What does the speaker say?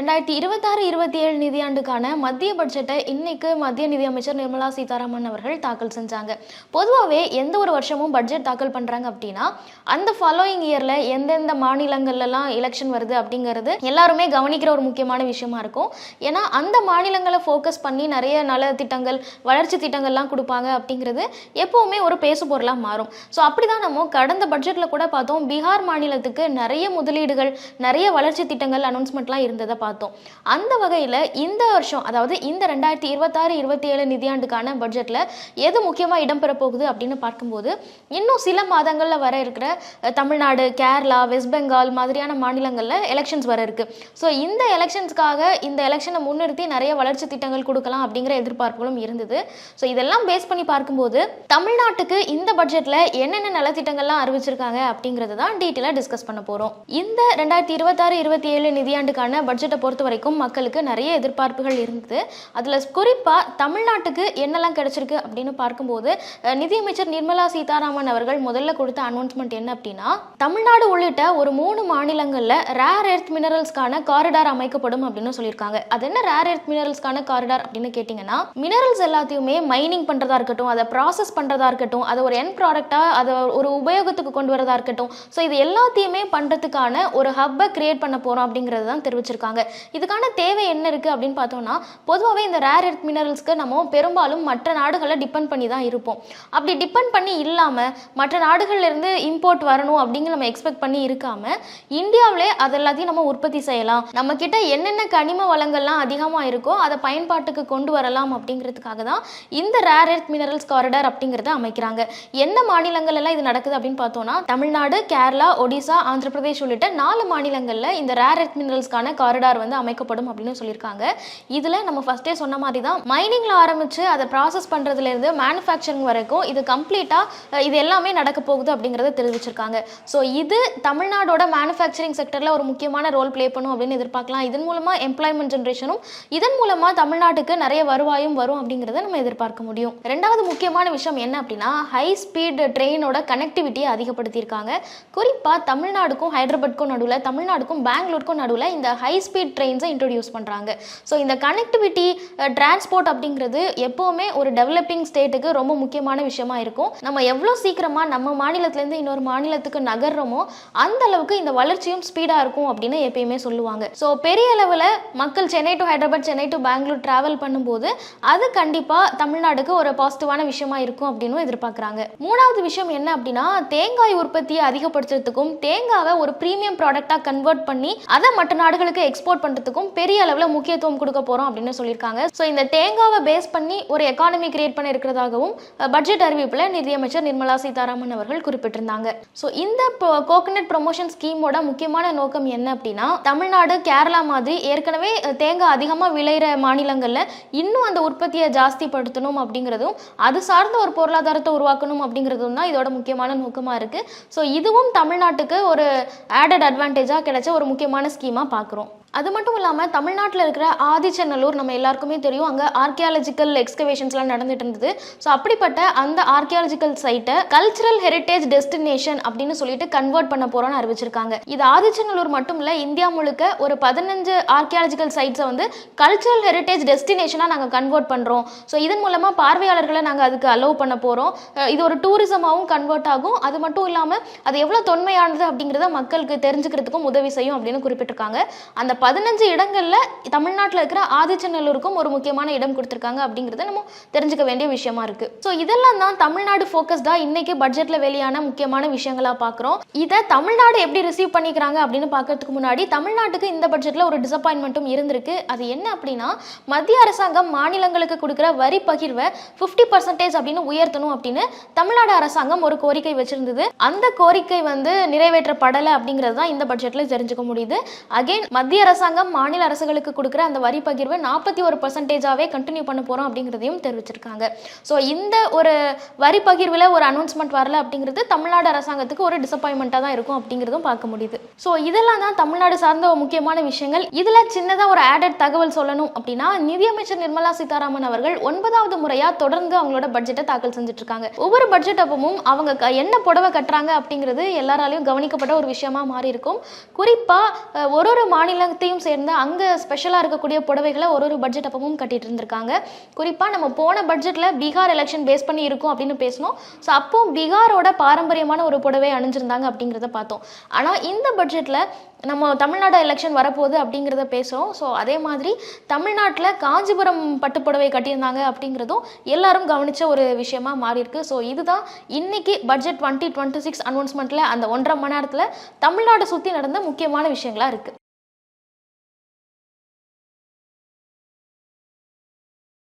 ரெண்டாயிரத்தி இருபத்தாறு இருபத்தி ஏழு நிதியாண்டுக்கான மத்திய பட்ஜெட்டை இன்னைக்கு மத்திய நிதியமைச்சர் நிர்மலா சீதாராமன் அவர்கள் தாக்கல் செஞ்சாங்க. பொதுவாகவே எந்த ஒரு வருஷமும் பட்ஜெட் தாக்கல் பண்ணுறாங்க அப்படின்னா அந்த ஃபாலோயிங் இயரில் எந்தெந்த மாநிலங்கள்லாம் எலெக்ஷன் வருது அப்படிங்கிறது எல்லாருமே கவனிக்கிற ஒரு முக்கியமான விஷயமா இருக்கும். ஏன்னா அந்த மாநிலங்களை ஃபோக்கஸ் பண்ணி நிறைய நல திட்டங்கள் வளர்ச்சி திட்டங்கள்லாம் கொடுப்பாங்க அப்படிங்கிறது எப்போவுமே ஒரு பேசு பொருளாக மாறும். ஸோ அப்படி தான் நம்ம கடந்த பட்ஜெட்டில் கூட பார்த்தோம். பீகார் மாநிலத்துக்கு நிறைய முதலீடுகள் நிறைய வளர்ச்சி திட்டங்கள் அனௌன்ஸ்மெண்ட்லாம் இருந்ததை பார்த்தோம். அந்த வகையில் இந்த வருஷம் அதாவது இந்த ரெண்டாயிரத்தி இருபத்தாறு இருபத்தி ஏழு நிதியாண்டுக்கான பட்ஜெட்டில் எது முக்கியமாக இடம்பெற போகுது அப்படின்னு பார்க்கும்போது இன்னும் சில மாதங்களில் வர இருக்கிற தமிழ்நாடு கேரளா வெஸ்ட் பெங்கால் மாதிரியான மாநிலங்களில் எலெக்ஷன்ஸ் வர இருக்கு. ஸோ இந்த எலெக்ஷன்ஸ்க்காக இந்த எலெக்ஷனை முன்னிறுத்தி நிறைய வளர்ச்சி திட்டங்கள் கொடுக்கலாம் அப்படிங்கிற எதிர்பார்ப்புகளும் இருந்தது. ஸோ இதெல்லாம் பேஸ் பண்ணி பார்க்கும்போது தமிழ்நாட்டுக்கு இந்த பட்ஜெட்டில் என்னென்ன நலத்திட்டங்கள்லாம் அறிவிச்சிருக்காங்க அப்படிங்கிறது தான் டீட்டெயிலாக டிஸ்கஸ் பண்ண போகிறோம் இந்த ரெண்டாயிரத்தி இருபத்தாறு இருபத்தி ஏழு நிதியாண்டுக்கான பட்ஜெட்டை பொறுத்த வரைக்கும் மக்களுக்கு நிறைய எதிர்பார்ப்புகள் இருந்தது. அதில் குறிப்பாக தமிழ்நாட்டுக்கு என்னெல்லாம் கிடைச்சிருக்கு அப்படின்னு பார்க்கும்போது நிதியமைச்சர் நிர்மலா சீதாராமன் அவர்கள் முதல்ல கொடுத்த அனௌன்ஸ்மெண்ட் என்ன அப்படின்னா தமிழ்நாடு உள்ளிட்ட ஒரு மூணு மாநிலங்களில் ரேர் எர்த் மினரல்ஸ்க்கான காரிடார் அமைக்கப்படும் அப்படின்னு சொல்லியிருக்காங்க. அது என்ன ரேர் எர்த் மினரல்ஸ்க்கான காரிடார் அப்படின்னு கேட்டிங்கன்னா மினரல்ஸ் எல்லாத்தையுமே மைனிங் பண்ணுறதா இருக்கட்டும் அதை ப்ராசஸ் பண்ணுறதா இருக்கட்டும் அதை ஒரு என் ப்ராடக்டாக அதை ஒரு உபயோகத்துக்கு கொண்டு வரதா இருக்கட்டும். ஸோ இது எல்லாத்தையுமே பண்ணுறதுக்கான ஒரு ஹப்பை கிரியேட் பண்ண போகிறோம் அப்படிங்கிறது தான் தெரிவிச்சிருக்காங்க. இதுக்கான தேவை என்ன இருக்குது அப்படின்னு பார்த்தோம்னா பொதுவாகவே இந்த ரேர் எர்த் மினரல்ஸ்க்கு நம்ம பெரும்பாலும் மற்ற நாடுகளை டிபெண்ட் பண்ணி தான் இருப்போம். அப்படி டிபெண்ட் பண்ணி இல்லாமல் மற்ற நாடுகள்லேருந்து இம்போர்ட் வரணும் அப்படிங்கிற நம்ம எக்ஸ்பெக்ட் பண்ணி இருக்காம இந்தியாவிலே அது எல்லாத்தையும் நம்ம உற்பத்தி செய்யலாம். நம்ம கிட்ட என்னென்ன கனிம வளங்கள்லாம் அதிகமாக இருக்கோ அதை பயன்பாட்டுக்கு கொண்டு வரலாம் அப்படிங்கிறதுக்காக தான் இந்த ரேர் எர்த் மினரல்ஸ் காரிடார் அப்படிங்கிறத அமைக்கிறாங்க. எந்த மாநிலங்கள் எல்லாம் இது நடக்குது அப்படின்னு பார்த்தோம்னா தமிழ்நாடு கேரளா ஒடிசா ஆந்திர பிரதேஷ் உள்ளிட்ட நாலு மாநிலங்களில் இந்த ரேர் எர்த் மினரல்ஸ்க்கான காரிடார் வந்து அமைக்கப்படும் அப்படின்னு சொல்லியிருக்காங்க. இதில் நம்ம ஃபஸ்ட்டே சொன்ன மாதிரி தான் மைனிங்கில் ஆரம்பித்து அதை ப்ராசஸ் பண்ணுறதுலேருந்து மேனுஃபேக்சரிங் வரைக்கும் இது கம்ப்ளீட்டாக இது எல்லாமே நடக்க போகுது அப்படிங்கிறத தெரிவிச்சிருக்காங்க. ஸோ இது தமிழ்நாடோட மேனுஃபேக்சரிங் செக்டரில் ஒரு முக்கியமான ரோல் ப்ளே பண்ணும் அப்படின்னு எதிர்பார்க்கலாம். இதன் மூலமாக எம்ப்ளாய்மெண்ட் ஜென்ரேஷனும் இதன் மூலமாக தமிழ்நாட்டுக்கு நிறைய வருவாயும் வரும் அப்படிங்கிறத நம்ம எதிர்பார்க்க முடியும். ரெண்டாவது முக்கியமான விஷயம் என்ன அப்படின்னா ஹை ஸ்பீட் ட்ரெயினோட கனெக்டிவிட்டியை அதிகப்படுத்தியிருக்காங்க. குறிப்பாக தமிழ்நாடுக்கும் ஹைதராபாத்க்கும் நடுவில் தமிழ்நாடுக்கும் பெங்களூருக்கும் நடுவில் இந்த ஹை ஸ்பீட் ட்ரெயின்ஸை இன்ட்ரடியூஸ் பண்ணுறாங்க ஸோ இந்த கனெக்டிவிட்டி டிரான்ஸ்போர்ட் அப்படிங்கிறது எப்போவுமே ஒரு டெவலப்பிங் ஸ்டேட்டுக்கு ரொம்ப முக்கியமான விஷயமா இருக்கும். நம்ம எவ்வளோ சீக்கிரமாக நம்ம மாநிலத்திலேருந்து இன்னொரு மாநிலத்துக்கு நகர்றோமோ அந்த அளவுக்கு இந்த வளர்ச்சியும் ஸ்பீடாக இருக்கும் அப்படின்னு எப்பயுமே சொல்லுவாங்க. ஸோ பெரிய அளவில் மக்கள் Chennai to Hyderabad Chennai to Bangalore travel பண்ணும்போது அது கண்டிப்பாக தமிழ்நாடுக்கு ஒரு பாசிட்டிவான விஷயமா இருக்கும் அப்படின்னு எதிர்பார்க்குறாங்க. மூணாவது விஷயம் என்ன அப்படின்னா தேங்காய் உற்பத்தியை அதிகப்படுத்துறதுக்கும் தேங்காவை ஒரு ப்ரீமியம் ப்ராடக்டாக கன்வெர்ட் பண்ணி அதை மற்ற நாடுகளுக்கு எக்ஸ்போர்ட் பண்ணுறதுக்கும் பெரிய அளவில் முக்கியத்துவம் கொடுக்க போகிறோம் அப்படின்னு சொல்லியிருக்காங்க. ஸோ இந்த தேங்காவை பேஸ் பண்ணி ஒரு எக்கானமி கிரியேட் பண்ண இருக்கிறதாகவும் பட்ஜெட் அறிவிப்பில் நிதியமைச்சர் நிர்மலா சீதாராமன் அவர்கள் குறிப்பிட்டிருந்தாங்க. ஸோ இந்த கோகனட் ப்ரொமோஷன் ஸ்கீமோட முக்கியமான நோக்கம் என்ன அப்படின்னா தமிழ்நாடு கேரளா மாதிரி ஏற்கனவே தேங்காய் அதிகமாக விளையிற மாநிலங்களில் இன்னும் அந்த உற்பத்தியை ஜாஸ்திப்படுத்தணும் அப்படிங்கிறதும் அது சார்ந்த ஒரு பொருளாதாரத்தை உருவாக்கணும் அப்படிங்கிறதும் தான் இதோட முக்கியமான நோக்கமாக இருக்குது ஸோ இதுவும் தமிழ்நாட்டுக்கு ஒரு ஆடட் அட்வான்டேஜாக கிடைச்ச ஒரு முக்கியமான ஸ்கீமாக பார்க்குறோம். அது மட்டும் இல்லாமல் தமிழ்நாட்டில் இருக்கிற ஆதிச்சநல்லூர் நம்ம எல்லாருக்குமே தெரியும். அங்கே ஆர்கியாலஜிக்கல் எக்ஸ்கவேஷன்ஸ்லாம் நடந்துட்டு இருந்தது. ஸோ அப்படிப்பட்ட அந்த ஆர்கியாலஜிக்கல் சைட்டை கல்ச்சுரல் ஹெரிட்டேஜ் டெஸ்டினேஷன் அப்படின்னு சொல்லிட்டு கன்வெர்ட் பண்ண போகிறோம்னு அறிவிச்சிருக்காங்க. இது ஆதிச்சநல்லூர் மட்டும் இல்லை இந்தியா முழுக்க ஒரு பதினஞ்சு ஆர்கியாலஜிக்கல் சைட்ஸை வந்து கல்ச்சுரல் ஹெரிட்டேஜ் டெஸ்டினேஷனாக நாங்கள் கன்வெர்ட் பண்ணுறோம் ஸோ இதன் மூலமாக பார்வையாளர்களை நாங்கள் அதுக்கு அலோவ் பண்ண போகிறோம் இது ஒரு டூரிசமாகவும் கன்வெர்ட் ஆகும். அது மட்டும் இல்லாமல் அது எவ்வளோ தொன்மையானது அப்படிங்கிறத மக்களுக்கு தெரிஞ்சுக்கிறதுக்கும் உதவி செய்யும் அப்படின்னு குறிப்பிட்டிருக்காங்க. அந்த பதினஞ்சு இடங்களில் தமிழ்நாட்டில் இருக்கிற ஆதிச்சநல்லூருக்கும் ஒரு முக்கியமான இடம் கொடுத்துருக்காங்க அப்படிங்கிறத நம்ம தெரிஞ்சுக்க வேண்டிய விஷயமா இருக்கு. ஸோ இதெல்லாம் தான் தமிழ்நாடு ஃபோக்கஸ்டாக இன்னைக்கு பட்ஜெட்ல வெளியான முக்கியமான விஷயங்களா பார்க்குறோம் இதை தமிழ்நாடு எப்படி ரிசீவ் பண்ணிக்கிறாங்க அப்படின்னு பார்க்கறதுக்கு முன்னாடி தமிழ்நாட்டுக்கு இந்த பட்ஜெட்ல ஒரு டிசப்பாயின்மெண்ட்டும் இருந்திருக்கு. அது என்ன அப்படின்னா மத்திய அரசாங்கம் மாநிலங்களுக்கு கொடுக்குற வரி பகிர்வை ஃபிஃப்டி பர்சன்டேஜ் அப்படின்னு உயர்த்தணும் அப்படின்னு தமிழ்நாடு அரசாங்கம் ஒரு கோரிக்கை வச்சிருந்தது. அந்த கோரிக்கை வந்து நிறைவேற்றப்படலை அப்படிங்கிறது தான் இந்த பட்ஜெட்ல தெரிஞ்சுக்க முடியுது. அகைன் மத்திய அரசு அரசாங்கம் மாநில அரசுகளுக்கு கொடுக்குற அந்த வரி பகிர்வை நாற்பத்தி ஒரு பர்சன்டேஜாவே கண்டினியூ பண்ண போகிறோம் அப்படிங்கிறதையும் தெரிவிச்சிருக்காங்க. ஸோ இந்த ஒரு வரி பகிர்வில் ஒரு அனௌன்ஸ்மெண்ட் வரல அப்படிங்கிறது தமிழ்நாடு அரசாங்கத்துக்கு ஒரு டிசப்பாயின்மெண்ட்டாக தான் இருக்கும் அப்படிங்கிறதும் பார்க்க முடியுது. ஸோ இதெல்லாம் தான் தமிழ்நாடு சார்ந்த முக்கியமான விஷயங்கள். இதில் சின்னதாக ஒரு ஆடட் தகவல் சொல்லணும் அப்படின்னா நிதியமைச்சர் நிர்மலா சீதாராமன் அவர்கள் ஒன்பதாவது முறையாக தொடர்ந்து அவங்களோட பட்ஜெட்டை தாக்கல் செஞ்சுட்டு இருக்காங்க ஒவ்வொரு பட்ஜெட் அப்பவும் அவங்க என்ன புடவை கட்டுறாங்க அப்படிங்கிறது எல்லாராலையும் கவனிக்கப்பட்ட ஒரு விஷயமா மாறி இருக்கும் குறிப்பாக ஒரு ஒரு மாநிலத்தை மாநிலத்தையும் சேர்ந்த அங்கே ஸ்பெஷலாக இருக்கக்கூடிய புடவைகளை ஒரு ஒரு பட்ஜெட் அப்பவும் கட்டிட்டு இருந்திருக்காங்க. குறிப்பாக நம்ம போன பட்ஜெட்டில் பீகார் எலெக்ஷன் பேஸ் பண்ணி இருக்கும் அப்படின்னு பேசணும் ஸோ அப்போ பீகாரோட பாரம்பரியமான ஒரு புடவை அணிஞ்சிருந்தாங்க அப்படிங்கிறத பார்த்தோம். ஆனால் இந்த பட்ஜெட்டில் நம்ம தமிழ்நாடு எலெக்ஷன் வரப்போகுது அப்படிங்கிறத பேசுகிறோம் ஸோ அதே மாதிரி தமிழ்நாட்டில் காஞ்சிபுரம் பட்டுப்புடவை கட்டியிருந்தாங்க அப்படிங்கிறதும் எல்லாரும் கவனித்த ஒரு விஷயமா மாறியிருக்கு. ஸோ இதுதான் இன்னைக்கு பட்ஜெட் டுவெண்ட்டி டுவெண்ட்டி சிக்ஸ் அனௌன்ஸ்மெண்ட்டில் அந்த ஒன்றரை மணி நேரத்தில் தமிழ்நாடு சுற்றி நடந்த முக்கியமான விஷயங்களா இருக்குது